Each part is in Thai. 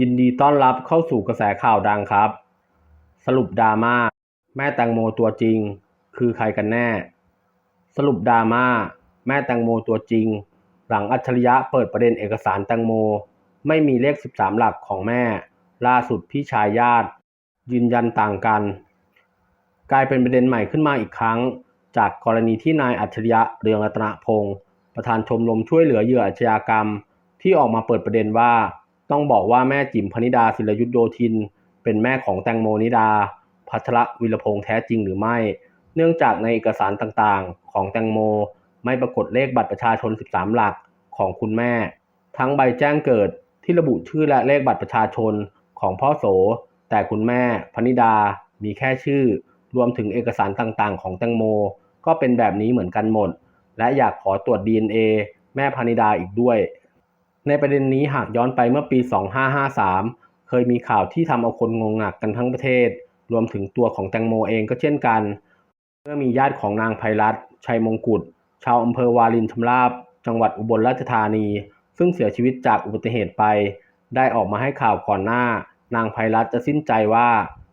ยินดีต้อนรับเข้าสู่กระแสข่าวดังครับ สรุปดราม่าแม่แตงโมตัวจริง คือใครกันแน่ สรุปดราม่าแม่แตงโมตัวจริง หลังอัจฉริยะเปิดประเด็นเอกสารแตงโม ไม่มีเลข 13 หลักของแม่ ล่าสุดพี่ชายญาติ ยืนยันต่างกัน กลายเป็นประเด็นใหม่ขึ้นมาอีกครั้ง จากกรณีที่นายอัจฉริยะเรืองรัตนพงศ์ประธานชมรมช่วยเหลือเหยื่ออาชญากรรม ที่ออกมาเปิดประเด็นว่า ต้องบอกว่าแม่จิ๋มพนิดาศิลยุทธโยธิน เป็นแม่ของแตงโมนิดา พัชรวิรพงษ์แท้จริงหรือไม่ เนื่องจากในเอกสารต่างๆ ของแตงโม ไม่ปรากฏเลขบัตรประชาชน 13 หลักของคุณแม่ ทั้งใบแจ้งเกิดที่ระบุชื่อและเลขบัตรประชาชนของพ่อโส แต่คุณแม่พนิดามีแค่ชื่อ รวมถึงเอกสารต่างๆ ของแตงโม ก็เป็นแบบนี้เหมือนกันหมด และอยากขอตรวจ DNA แม่พนิดาอีกด้วย ในประเด็นนี้หากย้อนไปเมื่อปี 2553 เคยมีข่าวที่ทำเอาคนงงหนักกันทั้งประเทศ รวมถึงตัวของแตงโมเองก็เช่นกัน เมื่อมีญาติของนางไพรัตชัยมงกุฎชาวอำเภอวารินชำราบ จังหวัดอุบลราชธานี ซึ่งเสียชีวิตจากอุบัติเหตุไป ได้ออกมาให้ข่าวก่อนหน้า นางไพรัตจะสิ้นใจว่า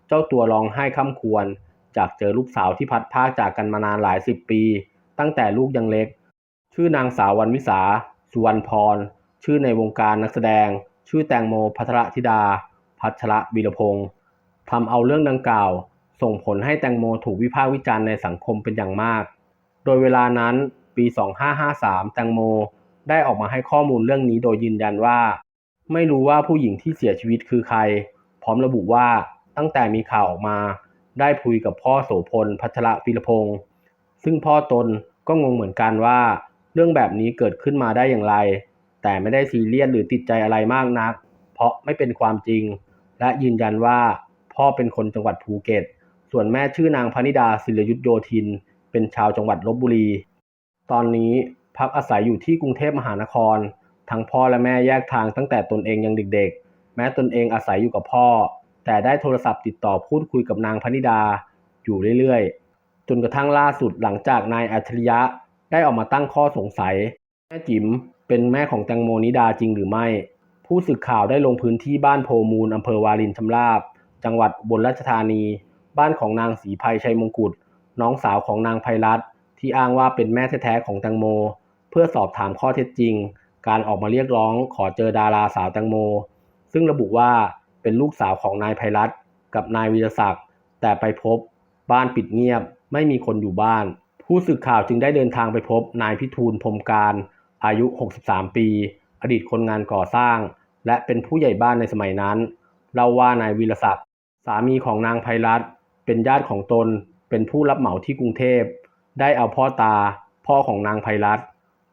เจ้าตัวร้องไห้ค่ำควร จากเจอลูกสาวที่พัดพากจากกันมานานหลายสิบปี ตั้งแต่ลูกยังเล็ก ชื่อนางสาววันวิสา สุวรรณพร ชื่อในวงการนักแสดง ชื่อแตงโมพัทรธิดา พัชระวีรพงศ์ทำเอาเรื่องดังกล่าว ส่งผลให้แตงโมถูกวิพากษ์วิจารณ์ในสังคมเป็นอย่างมาก โดยเวลานั้นปี 2553 แตงโมได้ออกมาให้ข้อมูลเรื่องนี้โดยยืนยันว่า ไม่รู้ว่าผู้หญิงที่เสียชีวิตคือใคร พร้อมระบุว่าตั้งแต่มีข่าวออกมา ได้คุยกับพ่อโสพล พัชระวีรพงศ์ซึ่งพ่อตนก็งงเหมือนกันว่า เรื่องแบบนี้เกิดขึ้นมาได้อย่างไร แต่ไม่ได้ซีเรียสหรือติดใจอะไรมากนัก เพราะไม่เป็นความจริง และยืนยันว่าพ่อเป็นคนจังหวัดภูเก็ต ส่วนแม่ชื่อนางพนิดาศิลยุทธโยธิน เป็นชาวจังหวัดลบบุรี ตอนนี้พักอาศัยอยู่ที่กรุงเทพมหานคร ทั้งพ่อและแม่แยกทางตั้งแต่ตนเองยังเด็กๆ แม้ตนเองอาศัยอยู่กับพ่อ แต่ได้โทรศัพท์ติดต่อพูดคุยกับนางพนิดา อยู่เรื่อยๆ จนกระทั่งล่าสุดหลังจากนายอัจฉริยะได้ออกมาตั้งข้อสงสัย แม่จิ๋ม เป็นแม่ของแตงโมนิดาจริงหรือไม่ ผู้สื่อข่าวได้ลงพื้นที่บ้านโพมูลอำเภอวารินชำราบ จังหวัดอุบลราชธานี บ้านของนางศรีภัยชัยมงกุฎน้องสาวของนางไพรัตน์ที่อ้างว่าเป็นแม่แท้ๆของแตงโม เพื่อสอบถามข้อเท็จจริง การออกมาเรียกร้องขอเจอดาราสาวแตงโม ซึ่งระบุว่าเป็นลูกสาวของนายไพรัตน์กับนายวีรศักดิ์แต่ไปพบ บ้านปิดเงียบ ไม่มีคนอยู่บ้าน ผู้สื่อข่าวจึงได้เดินทางไปพบนายพิทูลพรมการ อายุ 63 ปี อดีตคนงานก่อสร้าง และเป็นผู้ใหญ่บ้านในสมัยนั้นเล่าว่านายวีรศักดิ์สามีของนางไพรัตน์เป็นญาติของตน เป็นผู้รับเหมาที่กรุงเทพ ได้เอาพ่อตา พ่อของนางไพรัตน์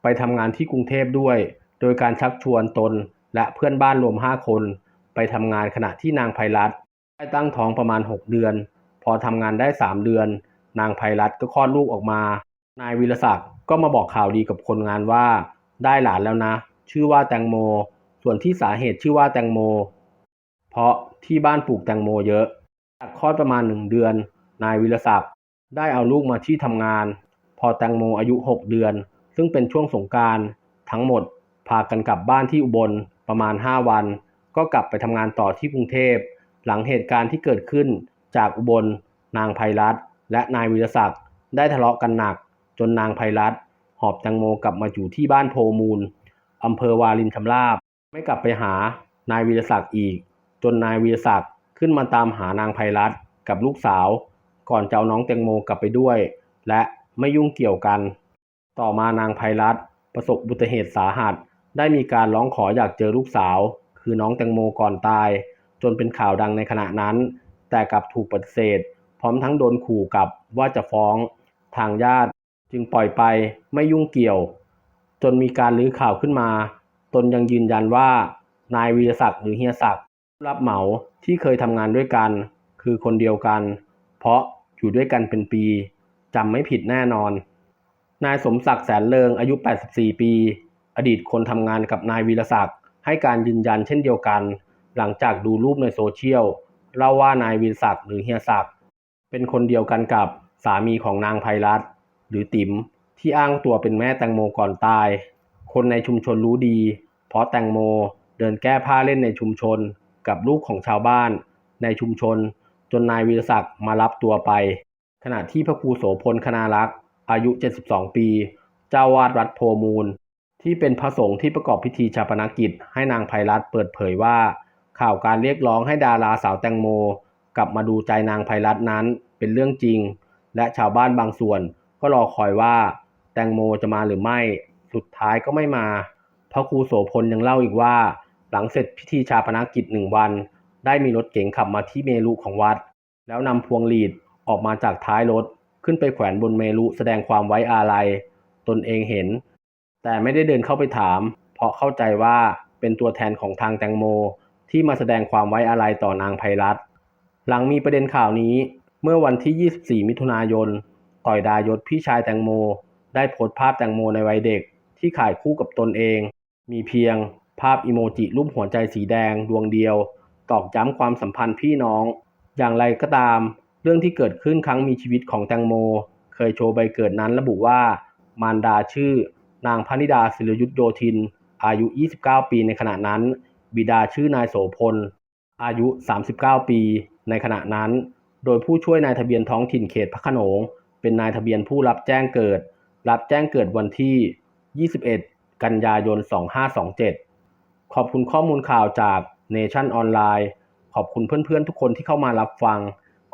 ไปทำงานที่กรุงเทพด้วย โดยการชักชวนตนและเพื่อนบ้านรวม 5 คน ไปทำงานขณะที่นางไพรัตน์ได้ตั้งท้องประมาณ 6 เดือน พอทำงานได้ 3 เดือน นางไพรัตน์ก็คลอดลูกออกมา นายวีรศักดิ์ก็มาบอกข่าวดีกับคนงานว่า ได้หลานแล้วนะ ชื่อว่าแตงโม ส่วนที่สาเหตุชื่อว่าแตงโม เพราะที่บ้านปลูกแตงโมเยอะจากคลอดประมาณหนึ่งเดือน นายวีรศักดิ์ได้เอาลูกมาที่ทำงาน พอแตงโมอายุ 6 เดือน ซึ่งเป็นช่วงสงการทั้งหมดพากันกลับบ้านที่อุบลประมาณ 5 วัน ก็กลับไปทำงานต่อที่กรุงเทพ หลังเหตุการณ์ที่เกิดขึ้นจากอุบล นางไพรัตน์และนายวีรศักดิ์ได้ทะเลาะกันหนัก จนนางไพรัตน์ หอบแตงโมกลับมาอยู่ที่บ้านโพมูลอำเภอวารินชำราบ ไม่กลับไปหานายวีรศักดิ์อีก จนนายวีรศักดิ์ขึ้นมาตามหานางไพรัตกับลูกสาว ก่อนจะเอาน้องแตงโมกลับไปด้วย และไม่ยุ่งเกี่ยวกัน ต่อมานางไพรัตประสบอุบัติเหตุสาหัส ได้มีการร้องขออยากเจอลูกสาว คือน้องแตงโมก่อนตาย จนเป็นข่าวดังในขณะนั้น แต่กลับถูกปฏิเสธ พร้อมทั้งโดนขู่กลับว่าจะฟ้อง ทางญาติ จึงปล่อยไปไม่ยุ่งเกี่ยว จนมีการลื้อข่าวขึ้นมา ตนยังยืนยันว่า นายวีรศักดิ์หรือเฮียศักดิ์รับเหมาที่เคยทำงานด้วยกัน คือคนเดียวกัน เพราะอยู่ด้วยกันเป็นปีจำไม่ผิดแน่นอน นายสมศักดิ์แสนเลิงอายุ 84 ปี อดีตคนทำงานกับนายวีรศักดิ์ให้การยืนยันเช่นเดียวกัน หลังจากดูรูปในโซเชียลเล่าว่านายวีรศักดิ์หรือเฮียศักดิ์เป็นคนเดียวกันกับสามีของนางไพรัตน์ หรือติ๋มที่อ้างตัวเป็นแม่แตงโมก่อนตาย คนในชุมชนรู้ดี เพราะแตงโมเดินแก้ผ้าเล่นในชุมชนกับลูกของชาวบ้าน ในชุมชน จนนายวีรศักดิ์มารับตัวไป ขณะที่พระครูโสพลคณารักษ์อายุ 72 ปี เจ้าวาดวัดโพมูล ที่เป็นพระสงฆ์ที่ประกอบพิธีชาปนกิจ ให้นางไพรัตน์เปิดเผยว่า ข่าวการเรียกร้องให้ดาราสาวแตงโม กลับมาดูใจนางไพรัตน์นั้นเป็นเรื่องจริง และชาวบ้านบางส่วน ก็รอคอยว่าแตงโมจะมาหรือไม่ สุดท้ายก็ไม่มา พระครูโสพลยังเล่าอีกว่า หลังเสร็จพิธีชาปนกิจหนึ่งวัน ได้มีรถเก๋งขับมาที่เมรุของวัด แล้วนำพวงหลีดออกมาจากท้ายรถ ขึ้นไปแขวนบนเมรุแสดงความไว้อาลัย ตนเองเห็น แต่ไม่ได้เดินเข้าไปถาม เพราะเข้าใจว่าเป็นตัวแทนของทางแตงโม ที่มาแสดงความไว้อาลัยต่อนางไพรัตหลังมีประเด็นข่าวนี้ เมื่อวันที่ 24 มิถุนายน ต่อยดายศพี่ชายแตงโม ได้โพสต์ภาพแตงโมในวัยเด็ก ที่ถ่ายคู่กับตนเอง มีเพียงภาพอิโมจิรูปหัวใจสีแดงดวงเดียว ตอกย้ำความสัมพันธ์พี่น้อง อย่างไรก็ตาม เรื่องที่เกิดขึ้นครั้งมีชีวิตของแตงโม เคยโชว์ใบเกิดนั้นระบุว่า มารดาชื่อ นางพนิดาศิรยุทธโยธิน อายุ 29 ปีในขณะนั้น บิดาชื่อนายโสพล อายุ 39 ปี ในขณะนั้น โดยผู้ช่วยนายทะเบียนท้องถิ่นเขตพระโขนง เป็นนายทะเบียนผู้รับแจ้งเกิด รับแจ้งเกิดวันที่ 21 กันยายน 2527 ขอบคุณข้อมูลข่าวจากเนชั่นออนไลน์ขอบคุณเพื่อนๆทุกคนที่เข้ามารับฟัง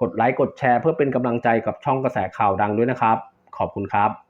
กดไลค์กดแชร์เพื่อเป็นกำลังใจกับช่องกระแสข่าวดังด้วยนะครับ ขอบคุณครับ